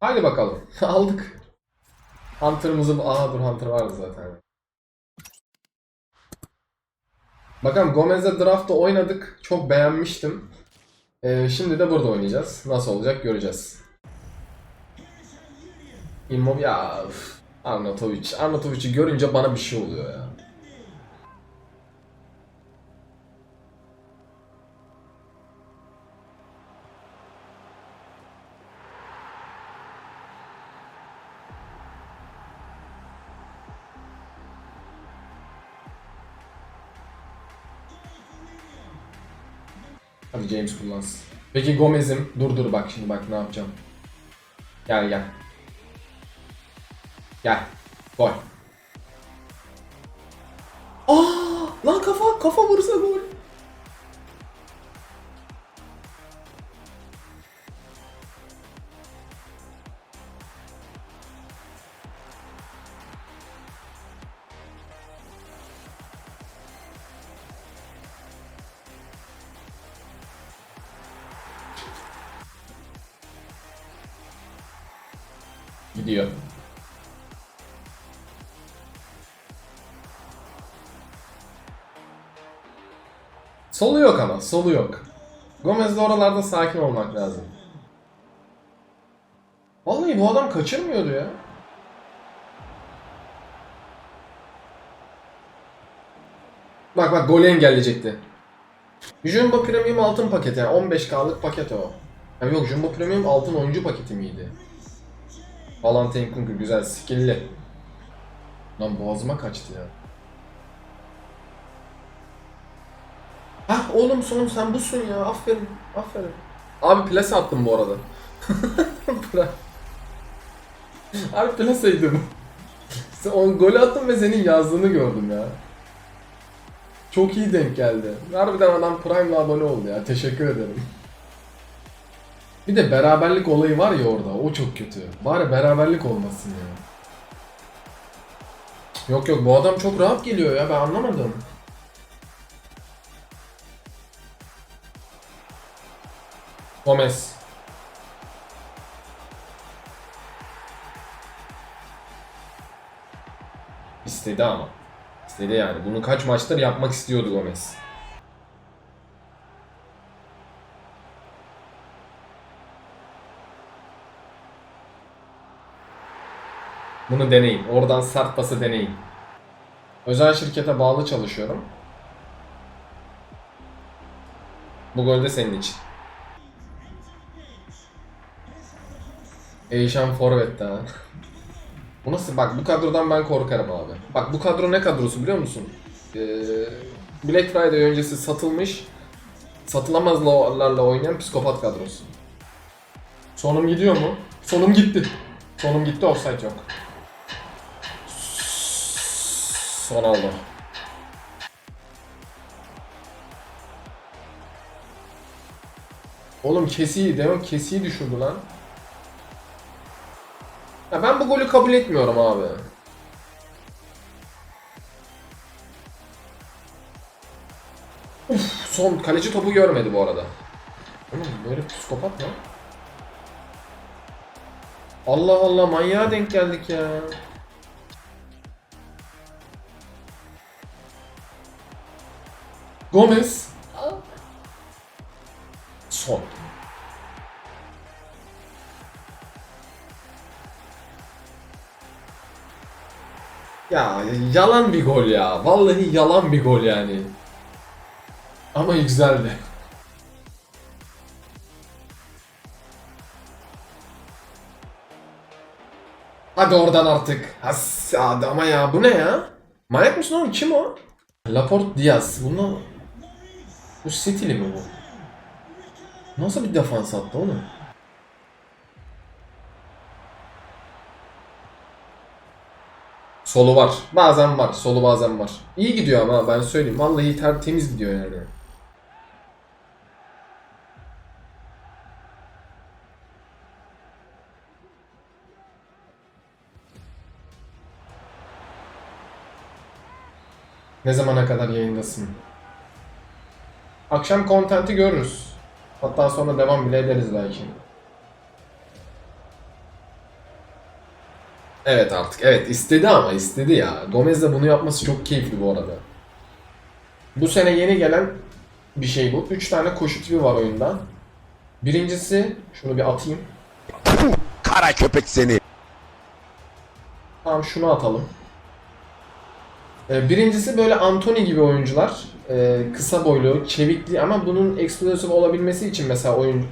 Haydi bakalım. Aldık. Hunter'ımızı... Aha dur Hunter vardı zaten. Bakalım Gomez'le draft'ta oynadık. Çok beğenmiştim. Ee, şimdi de burada oynayacağız. Nasıl olacak göreceğiz. Immobile... Ya... üf. Arnautovic. Arnautovic'i görünce bana bir şey oluyor ya. Hadi James kullansın. Peki Gomez'im. Dur dur bak şimdi bak ne yapacağım. Gel gel. Gel. Gol. Aa, lan kafa kafa vursa gol. Gidiyor. Solu yok ama, solu yok. Gomez de oralarda sakin olmak lazım. Vallahi bu adam kaçırmıyordu ya. Bak bak golü engelleyecekti. Jumbo Premium altın paketi yani 15K'lık paket o. Ya yok Jumbo Premium altın oyuncu paketi miydi? Valentin Kunku güzel, skill'li. Lan boğazıma kaçtı ya. Hah oğlum sonum sen busun ya. Aferin. Aferin. Abi plase attım bu arada. Bırak. Abi plaseydi bu. Sen on golü attım ve senin yazdığını gördüm ya. Çok iyi denk geldi. Harbiden adam Prime'la abone oldu ya. Teşekkür ederim. Bir de beraberlik olayı var ya orada. O çok kötü. Bari beraberlik olmasın ya. Yok yok bu adam çok rahat geliyor ya ben anlamadım. Gomez. İstedi ama. İstedi yani. Bunu kaç maçtır yapmak istiyordu Gomez. Bunu deneyin. Oradan sert pası deneyin. Özel şirkete bağlı çalışıyorum. Bu gol de senin için. Eyşan Forvet daha. Bu nasıl? Bak bu kadrodan ben korkarım abi. Bak bu kadro ne kadrosu biliyor musun? Ee, Black Friday öncesi satılmış, satılamazlarla oynayan psikopat kadrosu. Sonum gidiyor mu? Sonum gitti. Sonum gitti offside yok. Son aldı. Oğlum kesiyi, demek kesiyi düşürdü lan. Ya ben bu golü kabul etmiyorum abi. Uf, son kaleci topu görmedi bu arada. Oğlum böyle psikopat mı? Allah Allah manyağa denk geldik ya. Gomez. Son. Ya yalan bir gol ya. Vallahi yalan bir gol yani. Ama güzeldi. Hadi oradan artık. Has hadi ama ya bu ne ya? Manyak mısın oğlum? Kim o? Laporte Diaz. Bunu... Bu City'li mi bu? Nasıl bir defans attı onu? Solu var. Bazen var. Solu bazen var. İyi gidiyor ama ben söyleyeyim. Vallahi ter temiz gidiyor yani. Ne zamana kadar yayındasın? Akşam kontenti görürüz. Hatta sonra devam bile ederiz belki. Evet artık. Evet istedi ama istedi ya. Gomez de bunu yapması çok keyifli bu arada. Bu sene yeni gelen bir şey bu. 3 tane koşu tipi var oyunda. Birincisi şunu bir atayım. Kara köpek seni. Tamam şunu atalım. Ee, Birincisi böyle Anthony gibi oyuncular. Ee, kısa boylu, çevikli ama bunun explosive olabilmesi için mesela oyun...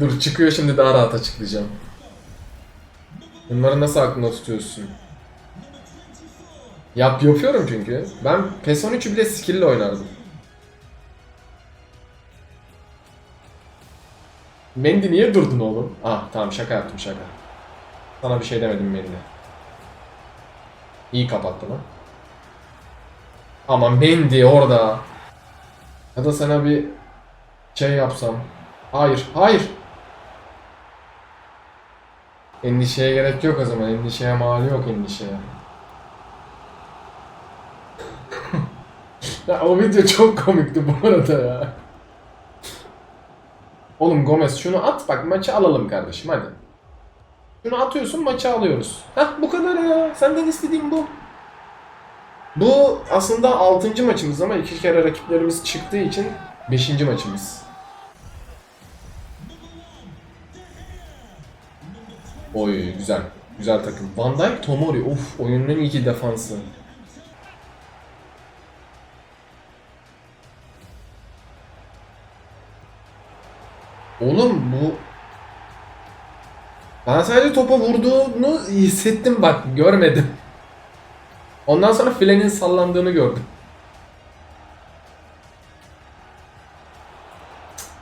Dur çıkıyor şimdi daha rahat açıklayacağım. Bunları nasıl aklında tutuyorsun? Yap yapıyorum çünkü. Ben PES 13'ü bile skill ile oynardım. Mendy niye durdun oğlum? Ah tamam şaka yaptım şaka. Sana bir şey demedim Mendy. İyi kapattı lan. Ama Mendy orada. Ya da sana bir şey yapsam. Hayır, hayır. Endişeye gerek yok o zaman. Endişeye mal yok endişeye. ya o video çok komikti bu arada ya. Oğlum Gomez şunu at bak maçı alalım kardeşim hadi. Şunu atıyorsun maçı alıyoruz. Hah bu kadar ya. Senden istediğim bu. Bu aslında 6. maçımız ama iki kere rakiplerimiz çıktığı için 5. maçımız. Oy güzel. Güzel takım. Van Dijk, Tomori. Of oyunun en iyi defansı. Oğlum bu... Ben sadece topa vurduğunu hissettim bak görmedim. Ondan sonra filenin sallandığını gördüm.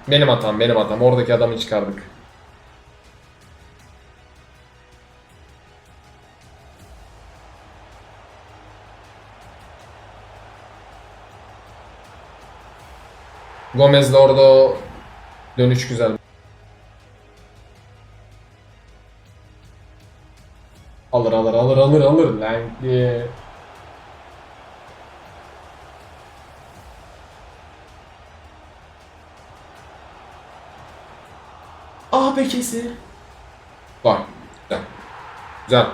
Benim hatam, benim hatam. Oradaki adamı çıkardık. Gomez de orada dönüş güzel. Alır alır alır alır alır lan diye. Aa bekesi. Var. Güzel. Güzel.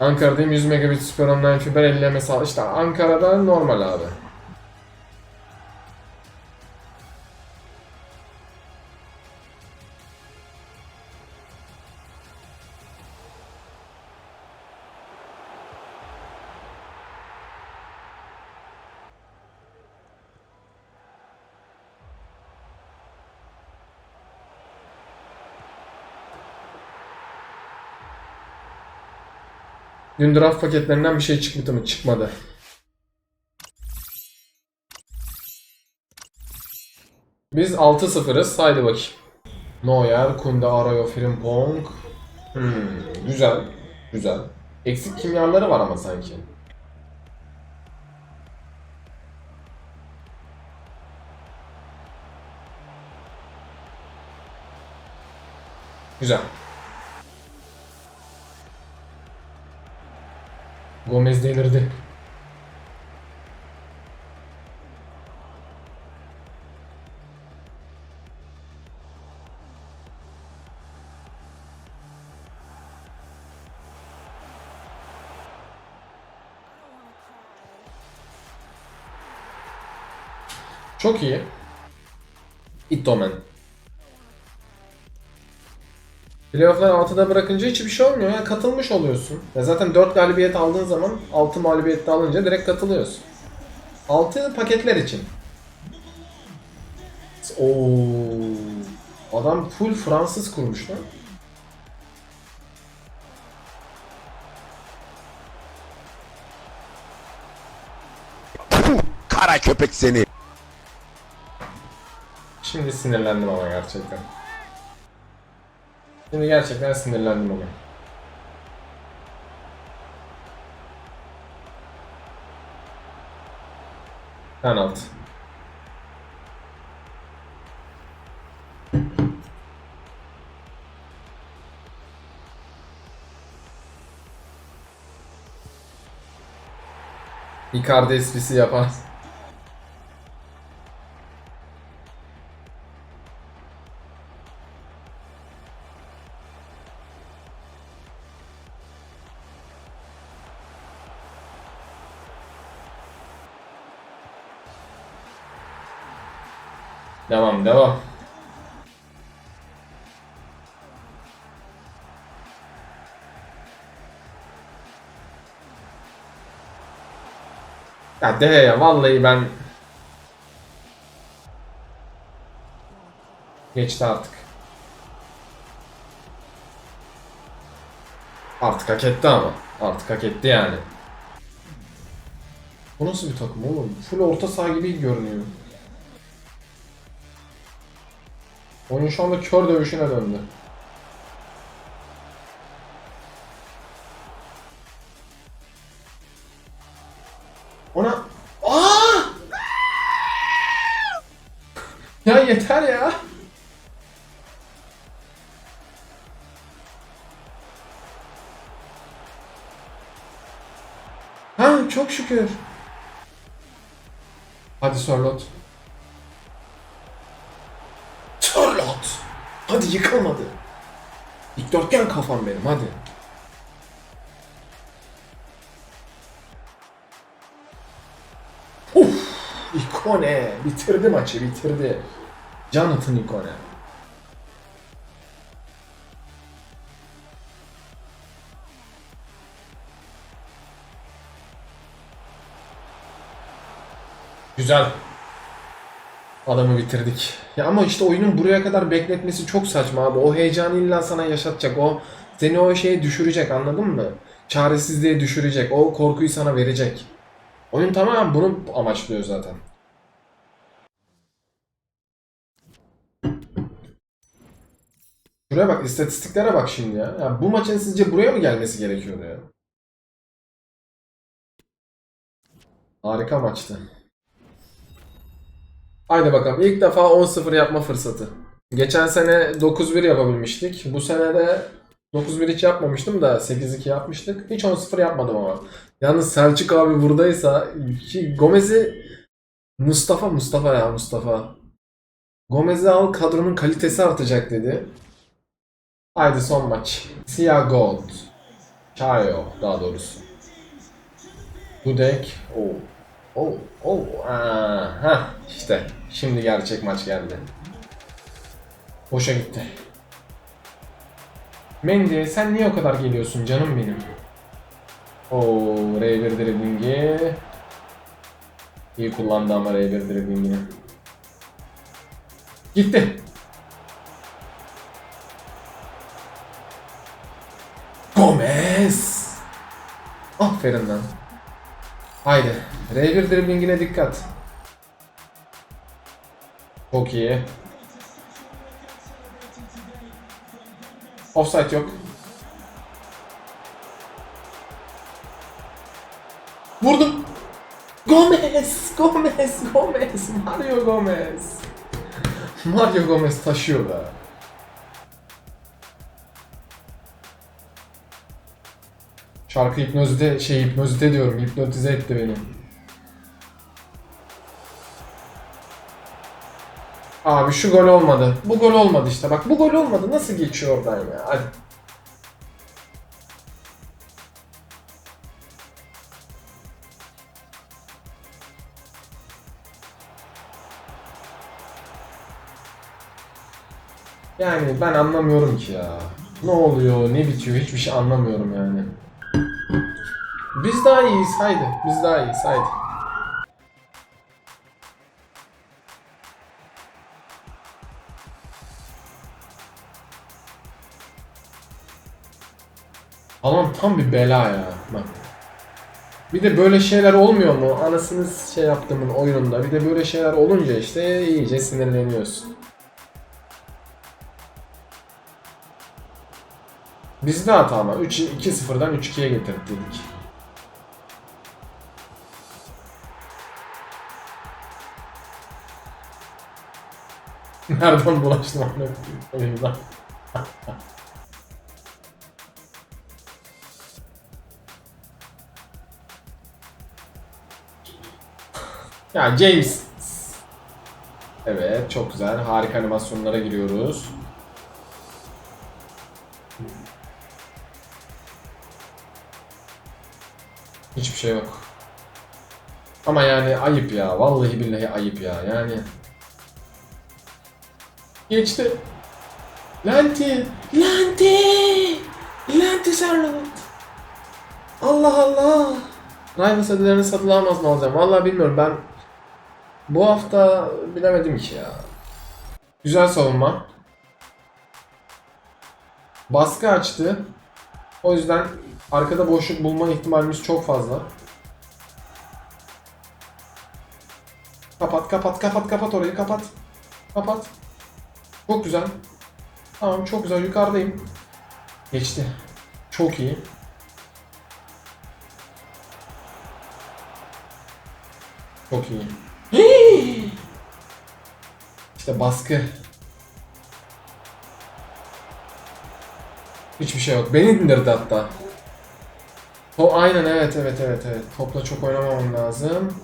Ankara'dayım 100 megabit süper online fiber 50 ms İşte Ankara'da normal abi. Dün draft paketlerinden bir şey çıkmadı mı? Çıkmadı. Biz 6-0'ız. Haydi bakayım. Neuer, Kunde, Arroyo, Frimpong. Hmm, güzel. Güzel. Eksik kimyaları var ama sanki. Güzel. Gomez delirdi. Çok iyi. Itomen. Playoff'lar 6'da bırakınca hiçbir şey olmuyor ya. Katılmış oluyorsun. Ya zaten 4 galibiyet aldığın zaman 6 mağlubiyet de alınca direkt katılıyorsun. 6 paketler için. Oo. Adam full Fransız kurmuş lan. Kara köpek seni. Şimdi sinirlendim ama gerçekten. Şimdi gerçekten sinirlendim ama. Penaltı. Icardi esprisi yapar. Devam devam. Ya de vallahi ben geçti artık. Artık hak etti ama. Artık hak etti yani. Bu nasıl bir takım oğlum? Full orta saha gibi görünüyor. Oyun şu anda kör dövüşüne döndü. Ona... Aa! Ya yeter ya. Ha çok şükür. Hadi Sörlot. Sörlot! Hadi yıkılmadı. Dikdörtgen kafam benim hadi. Uf! İkone! Bitirdi maçı bitirdi. Jonathan İkone. Güzel. Adamı bitirdik. Ya ama işte oyunun buraya kadar bekletmesi çok saçma abi. O heyecanı illa sana yaşatacak. O seni o şeye düşürecek anladın mı? Çaresizliğe düşürecek. O korkuyu sana verecek. Oyun tamamen bunu amaçlıyor zaten. Şuraya bak, istatistiklere bak şimdi ya. ya. Bu maçın sizce buraya mı gelmesi gerekiyordu ya? Harika maçtı. Haydi bakalım. İlk defa 10-0 yapma fırsatı. Geçen sene 9-1 yapabilmiştik. Bu sene de 9-1 hiç yapmamıştım da 8-2 yapmıştık. Hiç 10-0 yapmadım ama. Yalnız Selçuk abi buradaysa ki Gomez'i Mustafa Mustafa ya Mustafa. Gomez'i al kadronun kalitesi artacak dedi. Haydi son maç. Siyah Gold. Chayo daha doğrusu. Dudek. Oh. Oh. Oh. Aha. işte. Şimdi gerçek maç geldi. Boşa gitti. Mendy sen niye o kadar geliyorsun canım benim? Oo, R1 driblingi. İyi kullandı ama R1 driblingini. Gitti. Gomez. Aferin lan. Haydi. R1 driblingine dikkat. Çok iyi. Offside yok. Vurdum. Gomez, Gomez, Gomez, Mario Gomez. Mario Gomez taşıyor da. Şarkı hipnozite, şey hipnozite diyorum, hipnotize etti beni. Abi şu gol olmadı. Bu gol olmadı işte. Bak bu gol olmadı. Nasıl geçiyor oradan ya? Hadi. Yani ben anlamıyorum ki ya. Ne oluyor, ne bitiyor hiçbir şey anlamıyorum yani. Biz daha iyiyiz haydi. Biz daha iyiyiz haydi. Alan tam bir bela ya. Bak. Bir de böyle şeyler olmuyor mu? Anasını şey yaptığımın oyununda. Bir de böyle şeyler olunca işte iyice sinirleniyorsun. Bizde hata ama 3 2-0'dan 3-2'ye getirdik. Nereden bulaştım ya James. Evet çok güzel. Harika animasyonlara giriyoruz. Hiçbir şey yok. Ama yani ayıp ya. Vallahi billahi ayıp ya. Yani Geçti. Lenti. Lenti. Lenti Charlotte. Allah Allah. Rivals ödüllerini satın almaz mı alacağım? Vallahi bilmiyorum ben bu hafta bilemedim ki ya. Güzel savunma. Baskı açtı. O yüzden arkada boşluk bulma ihtimalimiz çok fazla. Kapat, kapat, kapat, kapat orayı, kapat. Kapat. Çok güzel. Tamam, çok güzel. Yukarıdayım. Geçti. Çok iyi. Çok iyi. İşte baskı. Hiçbir şey yok. Beni indirdi hatta. O aynen evet evet evet evet. Topla çok oynamamam lazım.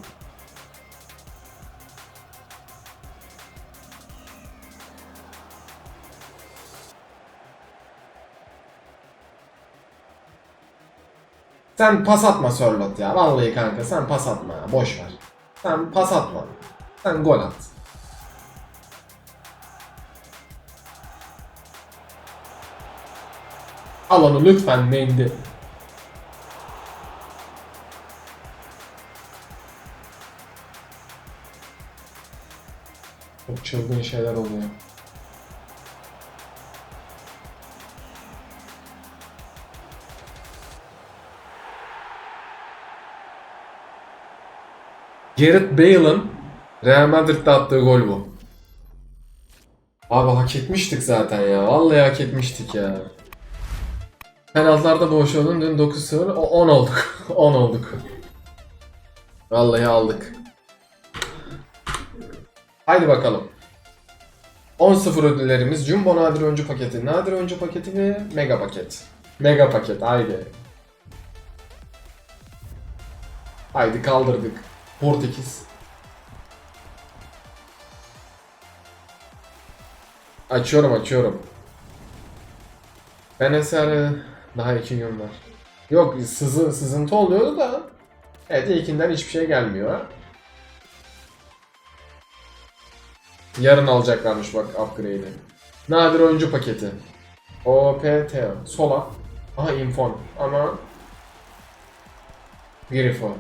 Sen pas atma Sörlot ya. Vallahi kanka sen pas atma ya. Boş ver. Sen pas atma. Sen gol at. Al onu lütfen Mendy. Çok çılgın şeyler oluyor. Gareth Bale'ın Real Madrid'de attığı gol bu. Abi hak etmiştik zaten ya. Vallahi hak etmiştik ya. Penaltılarda boşaldım dün 9-0 o- 10 olduk. 10 olduk. Vallahi aldık. Haydi bakalım. 10-0 ödüllerimiz Jumbo Nadir Oyuncu Paketi, Nadir Oyuncu Paketi ve Mega Paket. Mega Paket haydi. Haydi kaldırdık. Portekiz. Açıyorum açıyorum. Ben eser daha iki gün var. Yok sızı, sızıntı oluyordu da. Evet ilkinden hiçbir şey gelmiyor. Yarın alacaklarmış bak upgrade'i. Nadir oyuncu paketi. OPT. Sola. Aha infon. Ama Grifo.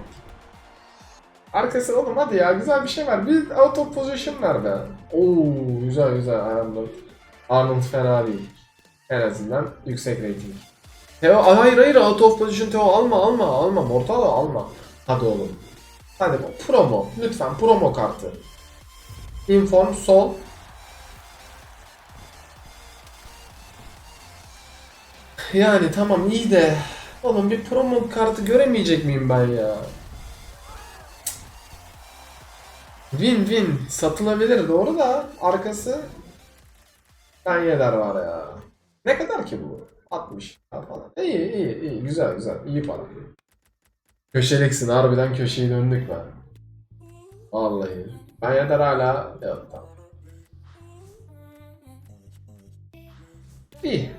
Arkası oğlum hadi ya güzel bir şey var. Bir out of position ver be. Oo güzel güzel Arnold. Arnold fena değil. En azından yüksek rating. Teo hayır hayır out of position Teo alma alma alma Mortalo alma. Hadi oğlum. Hadi bu promo lütfen promo kartı. Inform sol. Yani tamam iyi de oğlum bir promo kartı göremeyecek miyim ben ya? Win win satılabilir doğru da arkası ben yeder var ya. Ne kadar ki bu? 60 falan. İyi iyi iyi güzel güzel iyi para. Köşeliksin harbiden köşeyi döndük ben. Vallahi. Ben yeder hala yok tamam. İyi.